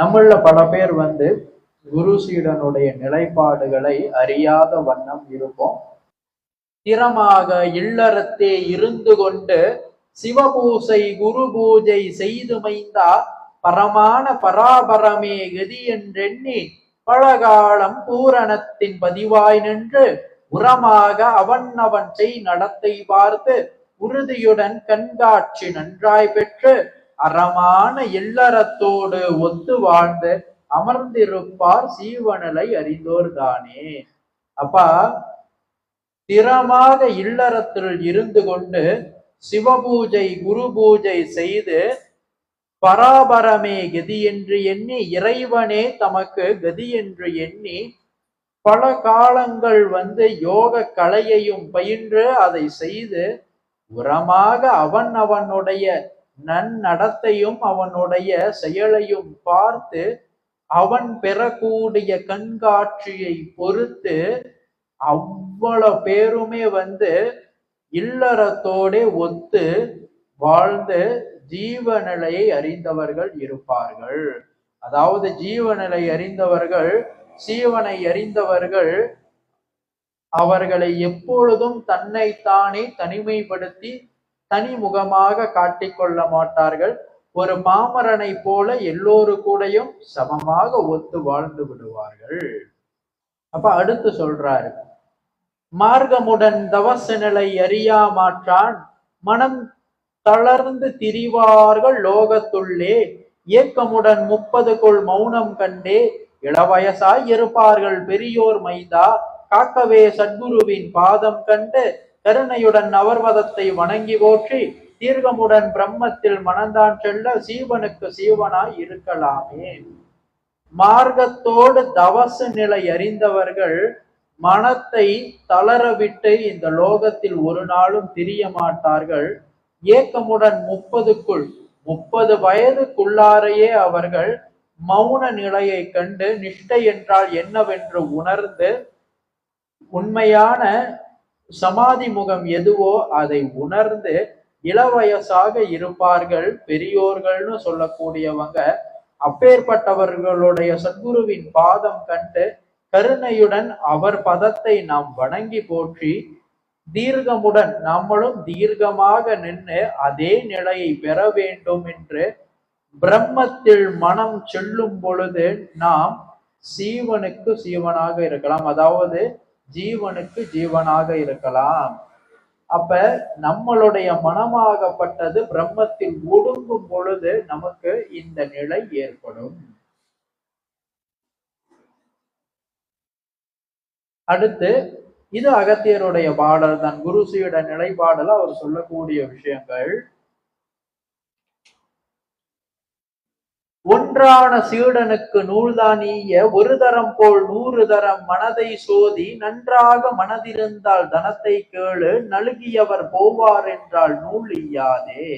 நம்மள பல பேர் வந்து குரு சீடனுடைய நிலைப்பாடுகளை அறியாத வண்ணம் இருப்போம் திறமாக இல்லறத்தே இருந்து கொண்டு சிவபூசை குரு பூஜை செய்து மைந்தா பரமான பராபரமே கதி என்றெண்ணி பழகாலம் பூரணத்தின் பதிவாய் நின்று உரமாக அவன் அவன் செய் நடத்தை பார்த்து உறுதியுடன் கண்காட்சி நன்றாய் பெற்று அறமான இல்லறத்தோடு ஒத்து வாழ்ந்து அமர்ந்திருப்பார் சீவனலை அறிந்தோர் தானே. அப்பா திறமாக இல்லறத்தில் இருந்து கொண்டு சிவபூஜை குரு பூஜை செய்து பராபரமே கதி என்று எண்ணி இறைவனே தமக்கு கதி என்று எண்ணி பல காலங்கள் வந்து யோக கலையையும் பயின்று அதை செய்து உரமாக அவன் அவனுடைய நன்னடத்தையும் அவனுடைய செயலையும் பார்த்து அவன் பெறக்கூடிய கண்காட்சியை பொறுத்து அவ்வளவு பேருமே வந்து இல்லறத்தோட ஒத்து வாழ்ந்து ஜீவநிலையை அறிந்தவர்கள் இருப்பார்கள். அதாவது ஜீவநிலை அறிந்தவர்கள் சீவனை அறிந்தவர்கள் அவர்களை எப்பொழுதும் தன்னைத்தானே தனிமைப்படுத்தி தனி முகமாக காட்டிக்கொள்ள மாட்டார்கள் ஒரு மாமரனை போல எல்லோரு கூடயும் சமமாக ஒத்து வாழ்ந்து விடுவார்கள். அப்ப அடுத்து சொல்றாரு. மார்க்கமுடன் தவச நிலை அறியா மாற்றான் மனம் தளர்ந்து திரிவார்கள் லோகத்துள்ளே. ஏக்கமுடன் முப்பதுக்குள் மௌனம் கண்டே. இளவயசாய் இருப்பார்கள் பெரியோர் மைந்தா. காக்கவே சத்குருவின் பாதம் கண்டு கருணையுடன் நவர்வதத்தை வணங்கி போற்றி தீர்க்கமுடன் பிரம்மத்தில் மனந்தான் செல்ல சீவனுக்கு சீவனாய் இருக்கலாமே. மார்க்கத்தோடு தவச நிலை அறிந்தவர்கள் மனத்தை தளரவிட்டு இந்த லோகத்தில் ஒரு நாளும் திரிய மாட்டார்கள். ஏக்கமுடன் முப்பதுக்குள் முப்பது வயதுக்குள்ளாரையே அவர்கள் மௌன நிலையை கண்டு நிஷ்டை என்றால் என்னவென்று உணர்ந்து உண்மையான சமாதி முகம் எதுவோ அதை உணர்ந்து இளவயசாக இருப்பார்கள். பெரியோர்கள்னு சொல்லக்கூடியவங்க அப்பேற்பட்டவர்களுடைய சத்குருவின் பாதம் கண்டு கருணையுடன் அவர் பதத்தை நாம் வணங்கி போற்றி தீர்க்கமுடன் நம்மளும் தீர்க்கமாக நின்று அதே நிலையை பெற வேண்டும் என்று பிரம்மத்தில் மனம் செல்லும் பொழுது நாம் சீவனுக்கு சீவனாக இருக்கலாம். அதாவது ஜீவனுக்கு ஜீவனாக இருக்கலாம். அப்ப நம்மளுடைய மனமாகப்பட்டது பிரம்மத்தில் ஒடுங்கும் பொழுது நமக்கு இந்த நிலை ஏற்படும். அடுத்து இது அகத்தியருடைய பாடல் தான் குருசியோட நிலைப்பாடல அவர் சொல்லக்கூடிய விஷயங்கள். ஒன்றான சீடனுக்கு நூல்தானிய ஒரு தரம் போல் நூறு தரம் மனதை சோதி நன்றாக மனதிருந்தால் தனத்தை கேளு நழுகியவர் போவார் என்றால் நூல் இயாதே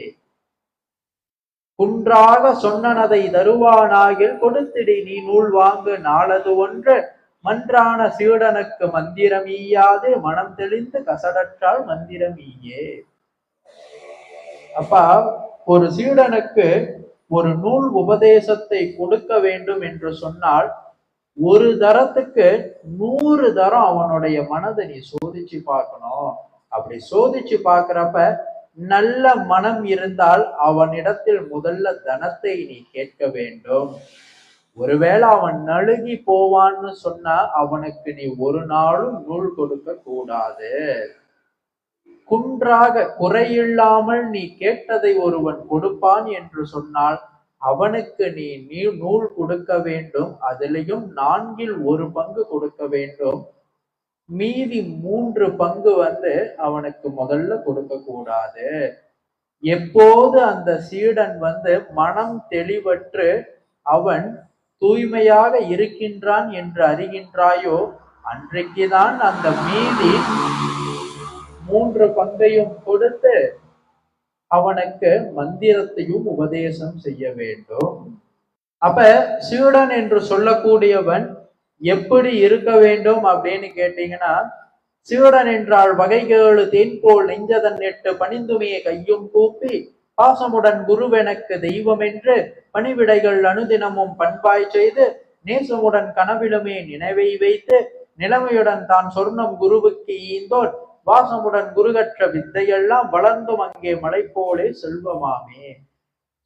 குன்றாக சொன்னனதை தருவானாகில் கொடுத்திடி நீ நூல் வாங்கு நாளது ஒன்று மன்றான சீடனுக்கு மந்திரம் ஈயாது மனம் தெளிந்து கசடற்றால் மந்திரம் ஈயே அப்பா ஒரு சீடனுக்கு ஒரு நூல் உபதேசத்தை கொடுக்க வேண்டும் என்று சொன்னால் ஒரு தரத்துக்கு நூறு தரம் அவனுடைய மனதை நீ சோதிச்சு பார்க்கணும். அப்படி சோதிச்சு பார்க்கிறப்ப நல்ல மனம் இருந்தால் அவனிடத்தில் முதல்ல தனத்தை நீ கேட்க வேண்டும். ஒருவேளை அவன் நழுகி போவான்னு சொன்னா அவனுக்கு நீ ஒரு நாளும் நூல் கொடுக்க கூடாது. குன்றாக குறையில்லாமல் நீ கேட்டதை ஒருவன் கொடுப்பான் என்று சொன்னால் அவனுக்கு நீ நீ நூல் கொடுக்க வேண்டும் அதிலையும் நான்கில் ஒரு பங்கு கொடுக்க வேண்டும். மீதி மூன்று பங்கு வந்து அவனுக்கு முதல்ல கொடுக்க கூடாது. எப்போது அந்த சீடன் வந்து மனம் தெளிவற்று அவன் தூய்மையாக இருக்கின்றான் என்று அறிகின்றாயோ அன்றைக்குதான் அந்த மீதி மூன்று பங்கையும் கொடுத்து அவனுக்கு மந்திரத்தையும் உபதேசம் செய்ய வேண்டும். அப்ப சீடன் என்று சொல்லக்கூடியவன் எப்படி இருக்க வேண்டும் அப்படின்னு கேட்டீங்கன்னா சீடன் என்றால் வகைகேழு தேன்போல் நெஞ்சதன் நெட்டு பணிந்துமையை கையும் கூப்பி பாசமுடன் குருவெனக்கு தெய்வம் என்று பணிவிடைகள் அனுதினமும் பண்பாய் செய்து நேசமுடன் கனவிலுமே நினைவை வைத்து நிலைமையுடன் தான் சொர்ணம் குருவுக்கு ஈந்தோர் வாசமுடன் குருகற்ற வித்தையெல்லாம் வளர்ந்தும் அங்கே மலை போலே செல்வமாமே.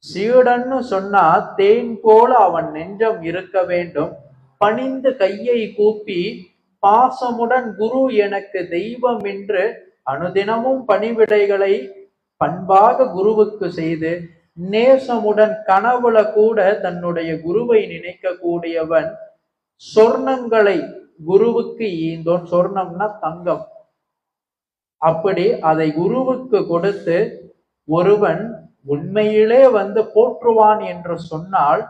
சீடன்னு சொன்னா தேன் போல அவன் நெஞ்சம் இருக்க வேண்டும். பணிந்து கையை கூப்பி பாசமுடன் குரு எனக்கு தெய்வம் என்று அனுதினமும் பணிவிடைகளை பண்பாக குருவுக்கு செய்து நேசமுடன் கனவுல கூட தன்னுடைய குருவை நினைக்க கூடியவன் சொர்ணங்களை குருவுக்கு ஈந்தோன். சொர்ணம்னா தங்கம். அப்படி அதை குருவுக்கு கொடுத்து ஒருவன் உண்மையிலே வந்து போற்றுவான் என்று சொன்னால்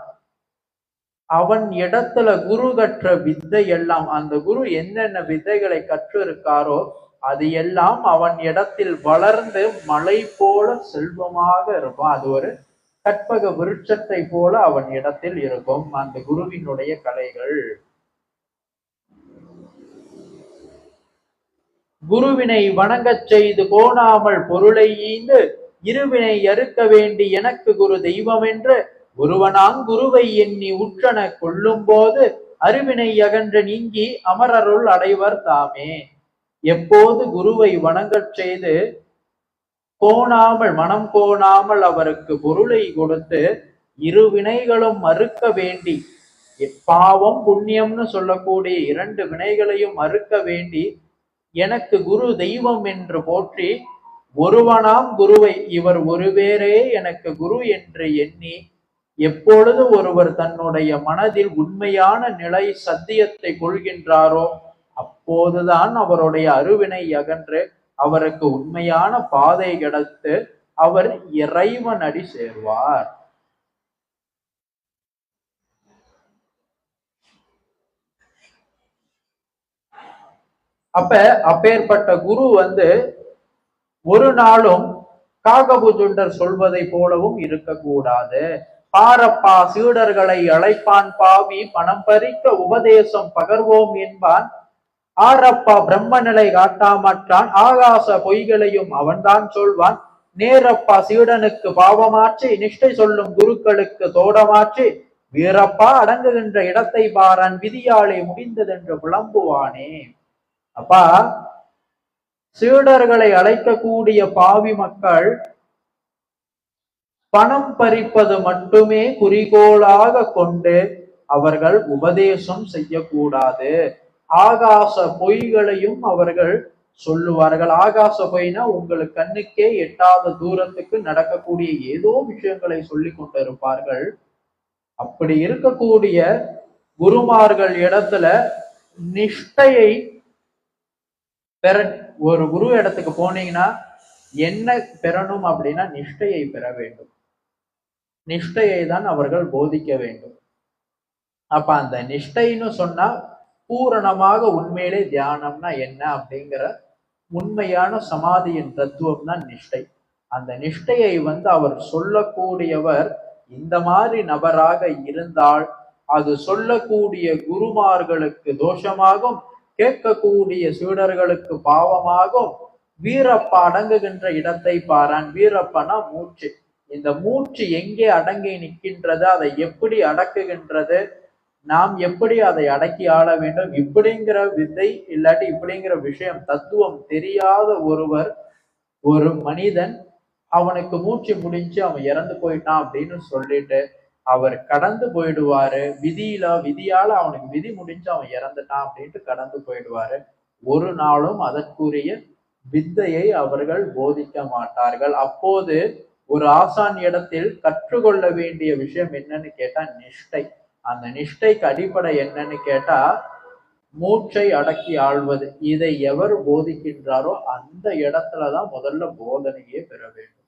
அவன் இடத்துல குரு கற்ற வித்தை எல்லாம் அந்த குரு என்னென்ன வித்தைகளை கற்று இருக்காரோ அது எல்லாம் அவன் இடத்தில் வளர்ந்து மலை போல செல்வமாக இருக்கும் அது ஒரு கற்பக விருட்சத்தை போல அவன் இடத்தில் இருக்கும் அந்த குருவினுடைய கலைகள். குருவினை வணங்கச் செய்து கோணாமல் பொருளை ஈந்து இருவினை அறுக்க வேண்டி எனக்கு குரு தெய்வம் என்று குருவை எண்ணி உற்றன கொள்ளும் போது அருவினை அகன்று நீங்கி அமரருள் அடைவர் தாமே. எப்போது குருவை வணங்கச் செய்து கோணாமல் மனம் கோணாமல் அவருக்கு பொருளை கொடுத்து இரு வினைகளும் மறுக்க வேண்டி பாவம் புண்ணியம்னு சொல்லக்கூடிய இரண்டு வினைகளையும் மறுக்க வேண்டி எனக்கு குரு தெய்வம் என்று போற்றி ஒருவனாம் குருவை இவர் ஒருவேரே எனக்கு குரு என்று எண்ணி எப்பொழுது ஒருவர் தன்னுடைய மனதில் உண்மையான நிலை சத்தியத்தை கொள்கின்றாரோ அப்போதுதான் அவருடைய அருவினை அகன்று அவருக்கு உண்மையான பாதை கிடைத்து அவர் இறைவன் அடி சேர்வார். அப்ப அப்பேற்பட்ட குரு வந்து ஒரு நாளும் காகபுஜுண்டர் சொல்வதை போலவும் இருக்கக்கூடாது. பாரப்பா சீடர்களை அழைப்பான் பாவி பணம் பறிக்க உபதேசம் பகர்வோம் என்பான். ஆரப்பா பிரம்ம நிலை காட்டாமற்றான் ஆகாச பொய்களையும் அவன்தான் சொல்வான். நேரப்பா சீடனுக்கு பாவமாற்றி நிஷ்டை சொல்லும் குருக்களுக்கு தோடமாற்றி வீரப்பா அடங்குகின்ற இடத்தை பாரான் விதியாலே முடிந்ததென்று புலம்புவானே. அப்பா சீடர்களை அழைக்கக்கூடிய பாவி மக்கள் பணம் பறிப்பது மட்டுமே குறிக்கோளாக கொண்டு அவர்கள் உபதேசம் செய்யக்கூடாது. ஆகாச பொய்களையும் அவர்கள் சொல்லுவார்கள். ஆகாச பொய்னா உங்களுக்கு கண்ணுக்கே எட்டாத தூரத்துக்கு நடக்கக்கூடிய ஏதோ விஷயங்களை சொல்லி கொண்டிருப்பார்கள். அப்படி இருக்கக்கூடிய குருமார்கள் இடத்துல நிஷ்டையை பெற ஒரு குரு இடத்துக்கு போனீங்கன்னா என்ன பெறணும் அப்படின்னா நிஷ்டையை பெற வேண்டும். நிஷ்டையை தான் அவர்கள் போதிக்க வேண்டும். அப்ப அந்த நிஷ்டைன்னு சொன்னா பூரணமாக உண்மையிலே தியானம்னா என்ன அப்படிங்கிற உண்மையான சமாதியின் தத்துவம் தான் நிஷ்டை. அந்த நிஷ்டையை வந்து அவர் சொல்லக்கூடியவர் இந்த மாதிரி நபராக இருந்தால் அது சொல்லக்கூடிய குருமார்களுக்கு தோஷமாகும் கேட்கக்கூடிய சீடர்களுக்கு பாவமாகும். வீரப்பா அடங்குகின்ற இடத்தை பாரான். வீரப்பனா மூச்சு. இந்த மூச்சு எங்கே அடங்கி நிற்கின்றது? அதை எப்படி அடக்குகின்றது? நாம் எப்படி அதை அடக்கி ஆள வேண்டும்? இப்படிங்கிற விதை இல்லாட்டி இப்படிங்கிற விஷயம் தத்துவம் தெரியாத ஒருவர் ஒரு மனிதன் அவனுக்கு மூச்சு முடிஞ்சு அவன் இறந்து போயிட்டான் அப்படின்னு சொல்லிட்டு அவர் கடந்து போயிடுவாரு. விதியில விதியால அவனுக்கு விதி முடிஞ்சு அவன் இறந்துட்டான் அப்படின்ட்டு கடந்து போயிடுவாரு. ஒரு நாளும் அதற்குரிய வித்தையை அவர்கள் போதிக்க மாட்டார்கள். அப்போது ஒரு ஆசான் இடத்தில் கற்றுக்கொள்ள வேண்டிய விஷயம் என்னன்னு கேட்டா நிஷ்டை. அந்த நிஷ்டைக்கு அடிப்படை என்னன்னு கேட்டா மூச்சை அடக்கி ஆள்வது. இதை எவர் போதிக்கின்றாரோ அந்த இடத்துலதான் முதல்ல போதனையே பெற வேண்டும்.